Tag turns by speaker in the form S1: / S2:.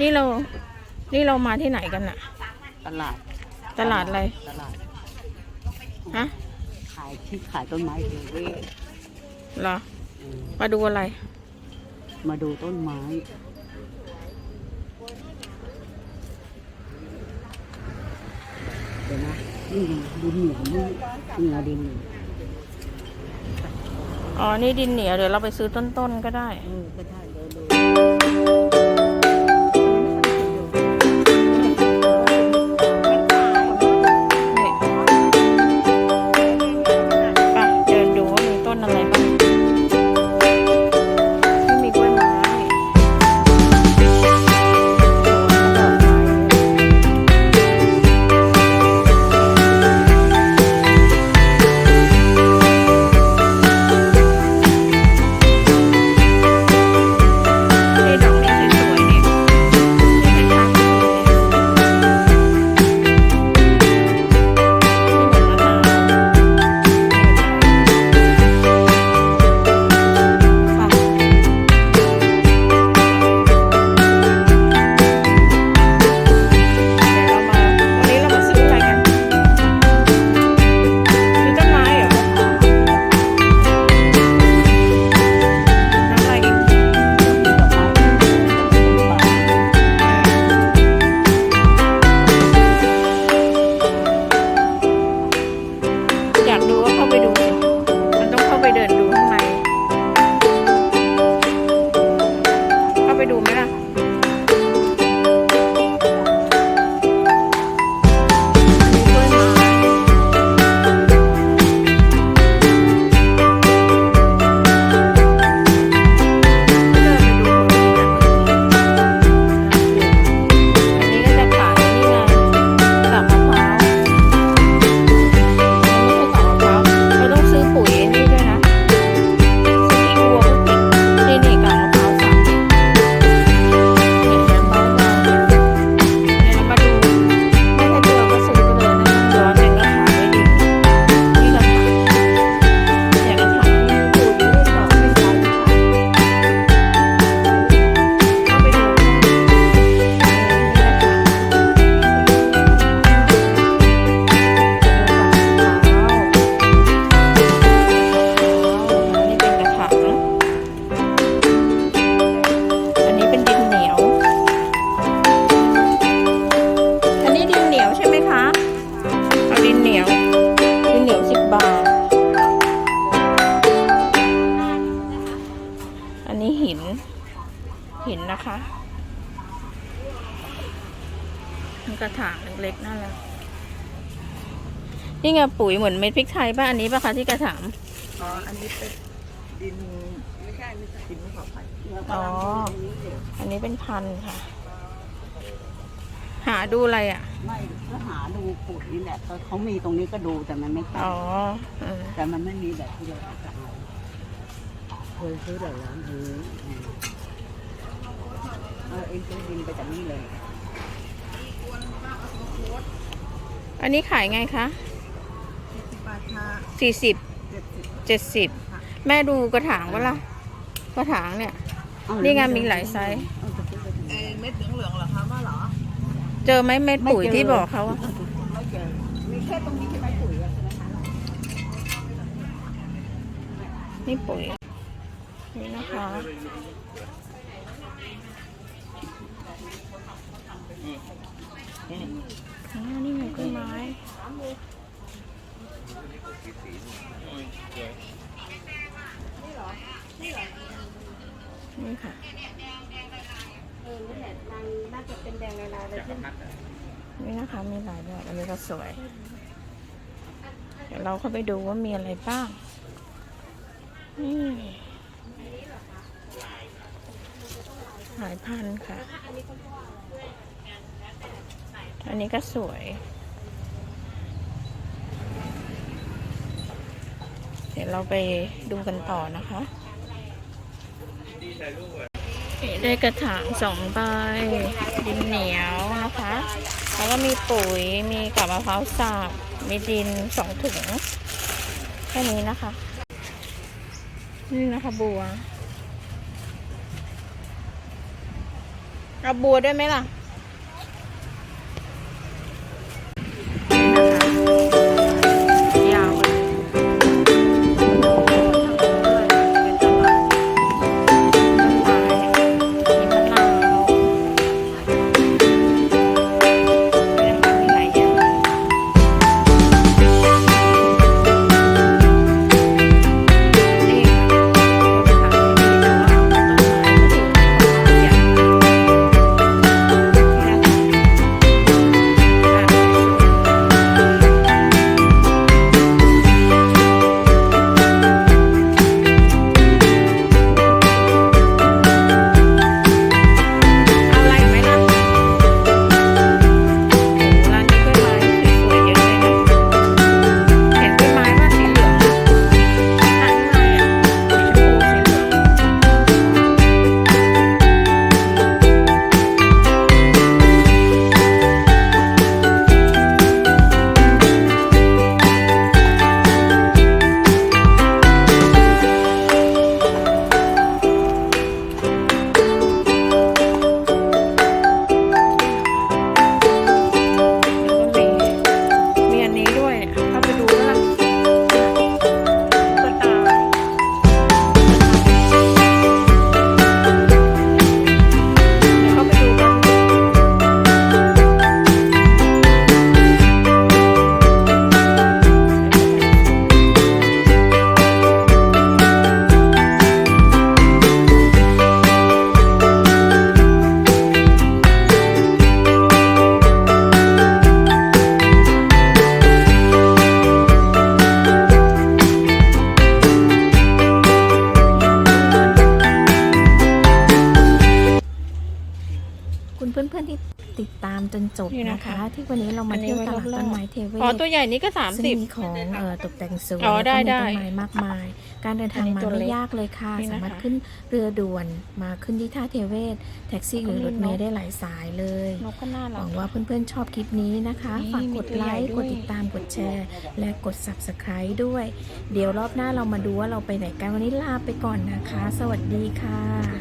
S1: นี่เรา นี่เรามาที่ไหนกันน่ะ
S2: ตลาด
S1: ตลาดอะไร
S2: ตลาด
S1: ฮะ
S2: ขายที่ขายต้นไม้เทเวศ
S1: เหรอ
S2: อืม
S1: มาดูอะไร
S2: มาดูต้นไม้ เดี๋ยวนะนี่ดินเหนียวนี่นี่เอาดินเหนียว
S1: อ๋อ นี่ดินเหนียว เดี๋ยวเราไปซื้อต้นๆก็ได้
S2: เออก็ได้เดี๋ยวดู
S1: มันกระถางเล็กๆน่ารักนี่ไงปุ๋ยเหมือนเม็ดพริกไทยป่ะอันนี้ป่ะคะที่กระถาง
S3: อ๋อ อันนี้เป็นดินไม่ใช่ไม่ใช่ดินภูเขาไฟ
S1: อ๋อ อันนี้เป็นพันธุ์ค่ะ หาดูอะไรอะ
S2: ไม่ก็หาดูปุ๋ยนี่แหละเขาเขามีตรงนี้ก็ดูแต่มันไม่ใช่
S1: อ๋อเออ
S2: แต่มันไม่มีแบบที่เราจะเอาเคยซื้อแต่ร้านนี้อืมเออเองซื้อดินไปจากนี่เลย
S1: อันนี้ขายไงคะ
S3: สิบบาทค่ะ
S1: สี่สิบ
S3: เจ็ดสิบ
S1: เจ็ดสิบแม่ดูกระถางวะล่ะกระถางเนี่ย นี่ไงมีหลายไซส์
S2: เอาจะซื้อไปทำไม
S3: เอ้เม็ดเหลืองๆเหรอคะว่าเหรอ
S1: เจอไหมเม็ดปุ๋ยที่บอกเขาอะ
S2: ไม่เจอมีแค่ตรงนี้ใช่ไหมปุ๋ยอะใช่ไหมคะ
S1: นี่ปุ๋ยนี่นะคะอ๋อนี่ไงกล้วยไม้ นี่ค่ะ
S2: เออนี่แหละนางน่าจะเป็นแดงลายๆเลยใช่ไหม
S1: นี่นะคะมีหลายแบบอันนี้ก็สวย เดี๋ยวเราเข้าไปดูว่ามีอะไรบ้าง นี่หลายพันธุ์ค่ะ อันนี้ก็สวย ดี๋ยวเราไปดูกันต่อนะคะได้กระถางสองใบดินเหนียวนะคะ แล้วก็มีปุ๋ยมีกับมะพร้าวสับมีดินสองถุงแค่นี้นะคะ นี่นะคะบัวเอาบัวด้วยไหมล่ะ
S4: คุณเพื่อนๆที่ติดตามจนจบ
S1: นี่นะ
S4: นะคะ คะ ที่วันนี้เรามาเที่ยวตลาดต้นไม้เทเว
S1: อ๋อ
S4: ศ
S1: ตัวใหญ่นี้ก็สาม
S4: ซึ่ง
S1: สิบ
S4: มีของเอ่อตกแต่งสวย
S1: อ๋อได้
S4: แล้วก็มี
S1: ได้
S4: ต้นไม้มากมาย การเดินทาง
S1: อันนี้
S4: มา
S1: ตัว
S4: ไม่
S1: เล็ก
S4: ยากเลยค่ะ
S1: นี่นะคะ
S4: สามารถขึ้นเรือด่วนมาขึ้นที่ท่าเทเวศ แท็กซี่หรือรถเม
S1: น
S4: ล์
S1: ก
S4: ได้หลายสายเลย
S1: นกก็น่า
S4: ห
S1: รั
S4: วั
S1: ก
S4: งว่าเพื่อนๆชอบคลิปนี้นะคะ
S1: นี่
S4: ฝากกด
S1: มีตัว
S4: ไล
S1: ใหญ่
S4: ค์
S1: ด้
S4: ก
S1: วย
S4: ดติดตาม กดแชร์ และกด subscribe ด้วย เดี๋ยวรอบหน้าเรามาดูว่าเราไปไหนกัน วันนี้ลาไปก่อนนะคะ สวัสดีค่ะ